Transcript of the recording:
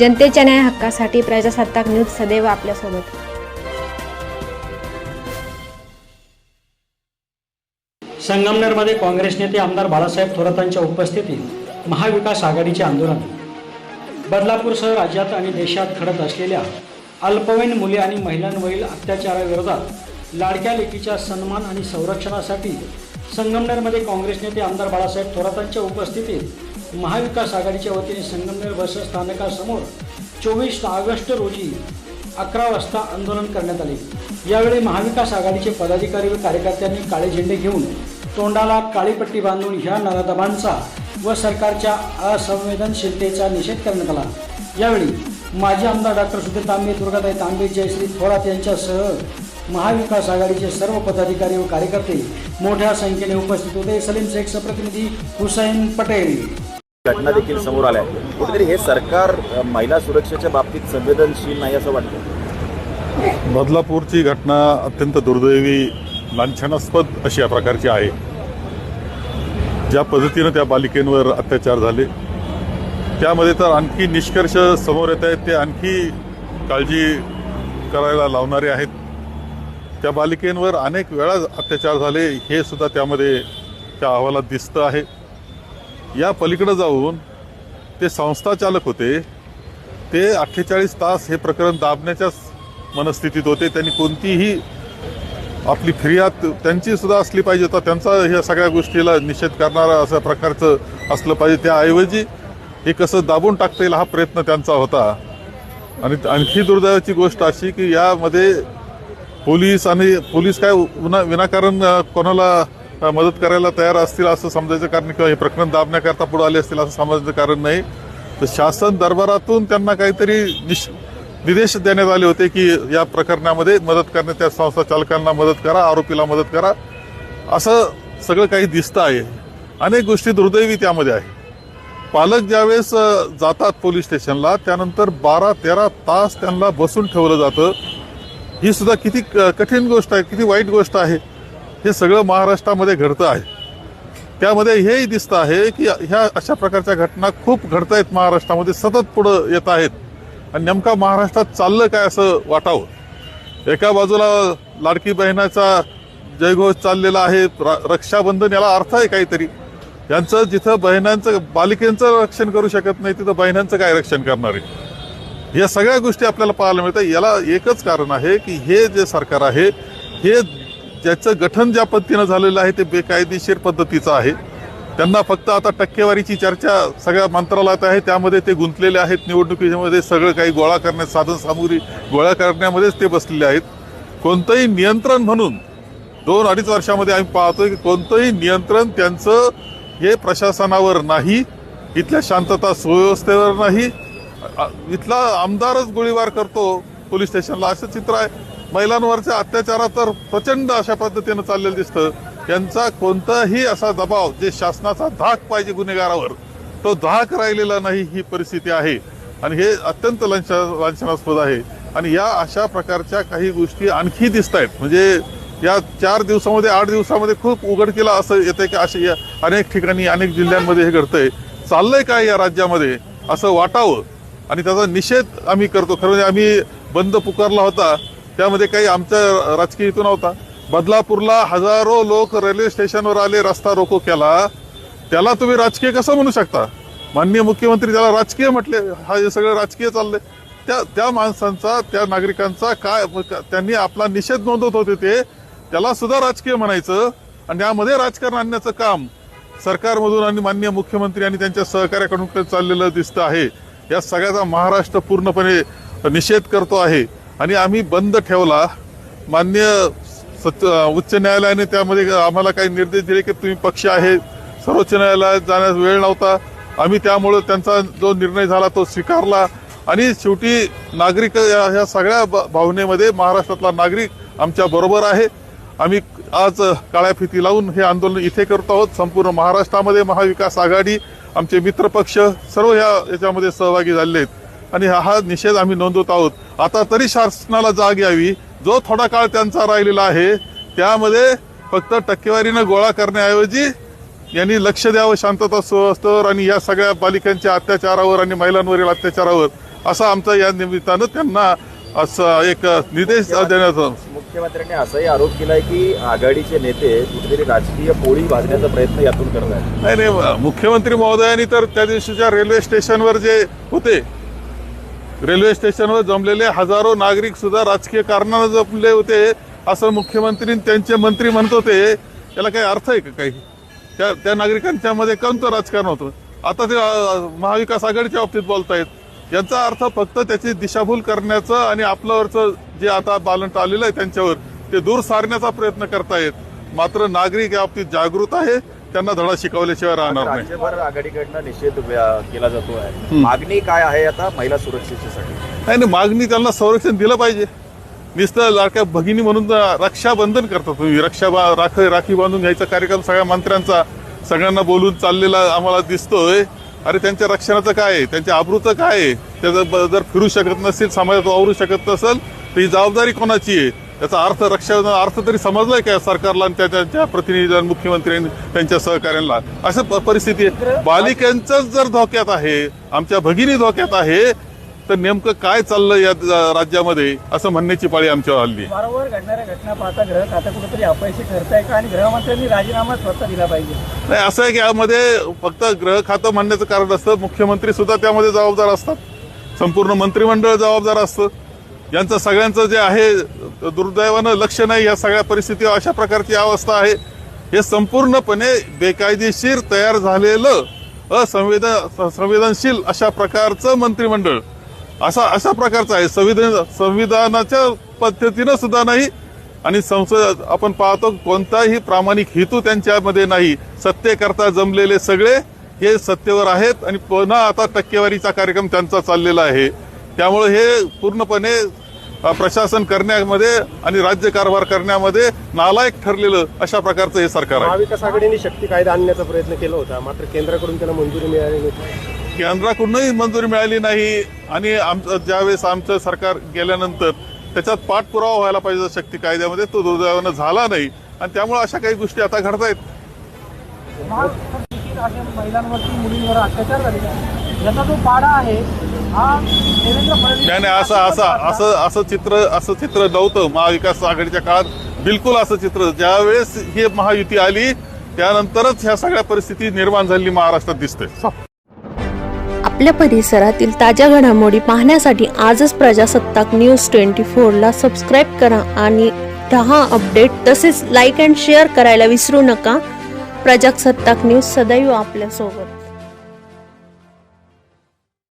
जनतेच्या न्याय हक्कासाठी प्रजासत्ताक न्यूज सदैव आपल्यासोबत. संगमनेरमध्ये काँग्रेस नेते आमदार बाळासाहेब थोरातांच्या उपस्थितीत महाविकास आघाडीचे आंदोलन. बदलापूरसह राज्यात आणि देशात घडत असलेल्या अल्पवयीन मुले आणि महिलांवरील अत्याचाराविरोधात लाडक्या लेकीच्या सन्मान आणि संरक्षणासाठी संगमनेरमध्ये काँग्रेस नेते आमदार बाळासाहेब थोरातांच्या उपस्थितीत महाविकास आघाडीच्या वतीने संगमनेर बस स्थानकासमोर चोवीस ऑगस्ट रोजी अकरा वाजता आंदोलन करण्यात आले. यावेळी महाविकास आघाडीचे पदाधिकारी व कार्यकर्त्यांनी काळे झेंडे घेऊन तोंडाला काळी पट्टी बांधून ह्या नराधमांचा व सरकारच्या असंवेदनशीलतेचा निषेध करण्यात आला. यावेळी माजी आमदार डॉक्टर सुधीर तांबे दुर्गाताई तांबे जयश्री थोरात यांच्यासह महाविकास आघाडीचे सर्व पदाधिकारी व कार्यकर्ते मोठ्या संख्येने उपस्थित होते. सलीम शेख प्रतिनिधी हुसैन पटेल. घटना देखील समोर आल्या कुठेतरी हे सरकार महिला सुरक्षेच्या बाबतीत संवेदनशील नाही असं वाटतं? बदलापूरची घटना अत्यंत दुर्दैवी लांछनास्पद अशी या प्रकारची आहे. ज्या पद्धतीनं त्या बालिकेंवर अत्याचार झाले त्यामध्ये तर आणखी निष्कर्ष समोर येत आहेत. ते आणखी काळजी करायला लावणारे आहेत. त्या बालिकेंवर अनेक वेळा अत्याचार झाले हे सुद्धा त्यामध्ये त्या अहवालात दिसतं आहे. या पलीकडे जाऊन ते संस्था चालक होते. ते अठ्ठेचाळीस तास हे प्रकरण दाबण्याच्याच मनस्थितीत होते. त्यांनी कोणतीही आपली फिर्याद त्यांची सुद्धा असली पाहिजे. होता त्यांचा ह्या सगळ्या गोष्टीला निषेध करणारा असं प्रकारचं असलं पाहिजे. त्याऐवजी हे कसं दाबून टाकता येईल हा प्रयत्न त्यांचा होता. आणि आणखी दुर्दैवाची गोष्ट अशी की यामध्ये पोलीस आणि पोलीस काय उना विनाकारण कोणाला मदत करायला तयार असतील असं समजायचं कारण किंवा हे प्रकरण दाबण्याकरता पुढे आले असतील असं समजायचं कारण नाही. तर शासन दरबारातून त्यांना काहीतरी निश निर्देश देण्यात आले होते की या प्रकरणामध्ये मदत करण्यात त्या संस्था चालकांना मदत करा आरोपीला मदत करा. असं सगळं काही दिसतं आहे. अनेक गोष्टी दुर्दैवी त्यामध्ये आहे. पालक ज्यावेळेस जातात पोलीस स्टेशनला त्यानंतर बारा तेरा तास त्यांना बसून ठेवलं जातं. ही सुद्धा किती क- कठीण गोष्ट आहे किती वाईट गोष्ट आहे. हे सगळं महाराष्ट्रामध्ये घडतं आहे. त्यामध्ये हेही दिसतं आहे की ह्या अशा प्रकारच्या घटना खूप घडत आहेत महाराष्ट्रामध्ये सतत पुढं येत आहेत. आणि नेमका महाराष्ट्रात चाललं काय असं वाटावं? एका बाजूला लाडकी बहिणाचा जयघोष चाललेला आहे र- रक्षाबंधन याला अर्थ आहे काहीतरी. यांचं जिथं बहिणांचं बालिकेंचं रक्षण करू शकत नाही तिथं बहिणांचं काय रक्षण करणार आहे? या सगळ्या गोष्टी आपल्याला पाहायला मिळतात. याला एकच कारण आहे की हे जे सरकार आहे हे ज्याचं गठन ज्या पद्धतीनं झालेलं आहे ते बेकायदेशीर पद्धतीचं आहे. त्यांना फक्त आता टक्केवारीची चर्चा सगळ्या मंत्रालयात आहे. त्यामध्ये ते गुंतलेले आहेत. निवडणुकीमध्ये सगळं काही गोळा करण्यात साधन सामुग्री गोळा करण्यामध्येच ते बसलेले आहेत. कोणतंही नियंत्रण म्हणून दोन अडीच वर्षामध्ये आम्ही पाहतोय की कोणतंही नियंत्रण त्यांचं हे प्रशासनावर नाही इथल्या शांतता सुव्यवस्थेवर नाही. इथला आमदारच गोळीबार करतो पोलीस स्टेशनला असं चित्र आहे. महिलांवरच्या अत्याचारात तर प्रचंड अशा पद्धतीनं चाललेलं दिसतं. यांचा कोणताही असा दबाव जे शासनाचा धाक पाहिजे गुन्हेगारावर तो धाक राहिलेला नाही ही परिस्थिती आहे. आणि हे अत्यंत लंच लांछनास्पद आहे. आणि या अशा प्रकारच्या काही गोष्टी आणखी दिसत आहेत म्हणजे या चार दिवसामध्ये आठ दिवसामध्ये खूप उघडकीला असं येते की असे अनेक ठिकाणी अनेक जिल्ह्यांमध्ये हे घडतंय. चाललंय काय या राज्यामध्ये? असं वाटावं. आणि त्याचा निषेध आम्ही करतो. खरं म्हणजे आम्ही बंद पुकारला होता. त्यामध्ये काही आमचा राजकीय हेतू नव्हता. बदलापूरला हजारो लोक रेल्वे स्टेशनवर आले रस्ता रोको केला. त्याला तुम्ही राजकीय कसं म्हणू शकता? माननीय मुख्यमंत्री त्याला राजकीय म्हटले हा हे सगळं राजकीय चाललंय. त्या त्या माणसांचा त्या नागरिकांचा काय त्यांनी आपला निषेध नोंदवत होते ते त्याला सुद्धा राजकीय म्हणायचं आणि यामध्ये राजकारण आणण्याचं काम सरकारमधून आणि माननीय मुख्यमंत्री आणि त्यांच्या सहकार्याकडून चाललेलं दिसतं आहे. या सगळ्याचा महाराष्ट्र पूर्णपणे निषेध करतो आहे. आणि आम्ही बंद ठेवला. मान्य सच उच्च न्यायालयाने त्यामध्ये आम्हाला काही निर्देश दिले की तुम्ही पक्ष आहे सर्वोच्च न्यायालयात जाण्यास वेळ नव्हता. आम्ही त्यामुळं त्यांचा जो निर्णय झाला तो स्वीकारला. आणि शेवटी नागरिक या ह्या सगळ्या ब- भावनेमध्ये महाराष्ट्रातला नागरिक आमच्या बरोबर आहे. आम्ही आज काळ्या फिती लावून हे आंदोलन इथे करत आहोत. संपूर्ण महाराष्ट्रामध्ये महाविकास आघाडी आमचे मित्रपक्ष सर्व ह्या याच्यामध्ये सहभागी झालेले आहेत. आणि हा निषेध आम्ही नोंदवत आहोत. आता तरी शासनाला जाग यावी. जो थोडा काळ त्यांचा राहिलेला आहे त्यामध्ये फक्त टक्केवारीनं गोळा करण्याऐवजी यांनी लक्ष द्यावं शांतता सुव्यवस्थेवर आणि या सगळ्या बालिकांच्या अत्याचारावर आणि महिलांवरील अत्याचारावर. असं आमचा या निमित्तानं त्यांना असं एक निर्देश देण्यात मुख्यमंत्र्यांनी असाही आरोप केलाय की आघाडीचे नेते कुठेतरी राजकीय पोळी भाजण्याचा प्रयत्न यातून करत आहेत. नाही नाही मुख्यमंत्री महोदयांनी तर त्या दिवशीच्या रेल्वे स्टेशनवर जे होते रेल्वे स्टेशनवर जमलेले हजारो नागरिक सुद्धा राजकीय कारणानं जमले होते असं मुख्यमंत्री त्यांचे मंत्री म्हणत होते. याला काही अर्थ आहे का काही? त्या त्या नागरिकांच्या मध्ये कोणतं राजकारण होतं. आता ते महाविकास आघाडीच्या बाबतीत बोलतायत. याचा अर्थ फक्त त्याची दिशाभूल करण्याचं आणि आपल्यावरचं जे आता बालंट आलेलं आहे त्यांच्यावर ते दूर सारण्याचा प्रयत्न करतायत. मात्र नागरिक या बाबतीत जागृत आहे. त्यांना धडा शिकवल्याशिवाय राहणार नाही. राज्यभर आघाडीकडनं निषेध व्या- केला जातो आहे. मागणी काय आहे आता महिला सुरक्षेसाठी नाही नाही मागणी त्यांना संरक्षण दिलं पाहिजे. नुसतं लाडक्या भगिनी म्हणून रक्षाबंधन करता तुम्ही. रक्षा बा- राख राखी बांधून घ्यायचा कार्यक्रम सगळ्या मंत्र्यांचा. सगळ्यांना बोलून चाललेला आम्हाला दिसतोय. अरे त्यांच्या रक्षणाचं काय आहे? त्यांच्या आबरूचं काय आहे? त्याचं ब- जर फिरू शकत नसेल समाजात वावरू शकत नसेल तर ही जबाबदारी कोणाची आहे? त्याचा अर्थ रक्षा अर्थ तरी समजलाय का सरकारला आणि त्या- त्यांच्या प्रतिनिधी मुख्यमंत्र्यांनी त्यांच्या सहकार्यांना? असं प- परिस्थिती आहे. बालिकांचंच जर धोक्यात आहे आमच्या भगिनी धोक्यात आहे तर नेमकं काय चाललं या राज्यामध्ये? असं म्हणण्याची पाळी आमच्यावर हल्ली वारंवार घडणाऱ्या घटना पाहता ग्रह खातं कुठेतरी अपयशी ठरत आहे का? आणि गृहमंत्र्यांनी राजीनामा स्वतः दिला पाहिजे. नाही असं आहे की यामध्ये फक्त ग्रह खातं म्हणण्याचं कारण असतं. मुख्यमंत्री सुद्धा त्यामध्ये जबाबदार असतात. संपूर्ण मंत्रिमंडळ जबाबदार असतं. यांचं सगळ्यांचं जे आहे दुर्दैवानं लक्ष नाही या सगळ्या परिस्थिती अशा प्रकारची अवस्था आहे. हे संपूर्णपणे बेकायदेशीर तयार झालेलं असंवेदन संवेदनशील अशा प्रकारचं मंत्रिमंडळ. असा अशा प्रकारचं आहे. संविधान संविधानाच्या पद्धतीनं सुद्धा नाही आणि संसद आपण पाहतो कोणताही प्रामाणिक हेतू त्यांच्यामध्ये नाही. सत्तेकरता जमलेले सगळे हे सत्तेवर आहेत आणि पुन्हा आता टक्केवारीचा कार्यक्रम त्यांचा चाललेला आहे. त्यामुळे हे पूर्णपणे प्रशासन करण्यामध्ये आणि राज्य कारभार करण्यामध्ये नालायक ठरलेलं अशा प्रकारचं हे सरकार आहे. महाविकास आघाडीने शक्ती कायदा आणण्याचा प्रयत्न केला होता मात्र केंद्राकडून त्याला मंजुरी मिळाली नाही. केंद्राकडूनही मंजुरी मिळाली नाही आणि आमचं ज्यावेळेस आमचं सरकार गेल्यानंतर त्याच्यात पाठपुरावा व्हायला पाहिजे शक्ती कायद्यामध्ये तो दुर्दैवानं झाला नाही. आणि त्यामुळे अशा काही गोष्टी आता घडतायत. महिलांवरती मुलींवर अत्याचार झालेला आहे. याचा जो पाडा आहे नाही नाही असं असं असं असं चित्र असं चित्र नव्हतं महाविकास आघाडीच्या काळात. बिलकुल असं चित्र. ज्यावेळेस ही महायुती आली त्यानंतरच ह्या सगळ्या परिस्थिती निर्माण झालेली महाराष्ट्रात दिसते. आपल्या परिसरातील ताज्या घडामोडी पाहण्यासाठी आजच प्रजासत्ताक न्यूज ट्वेंटी फोरला सबस्क्राईब करा आणि दहा अपडेट तसेच लाईक अँड शेअर करायला विसरू नका. प्रजासत्ताक न्यूज सदैव आपल्यासोबत.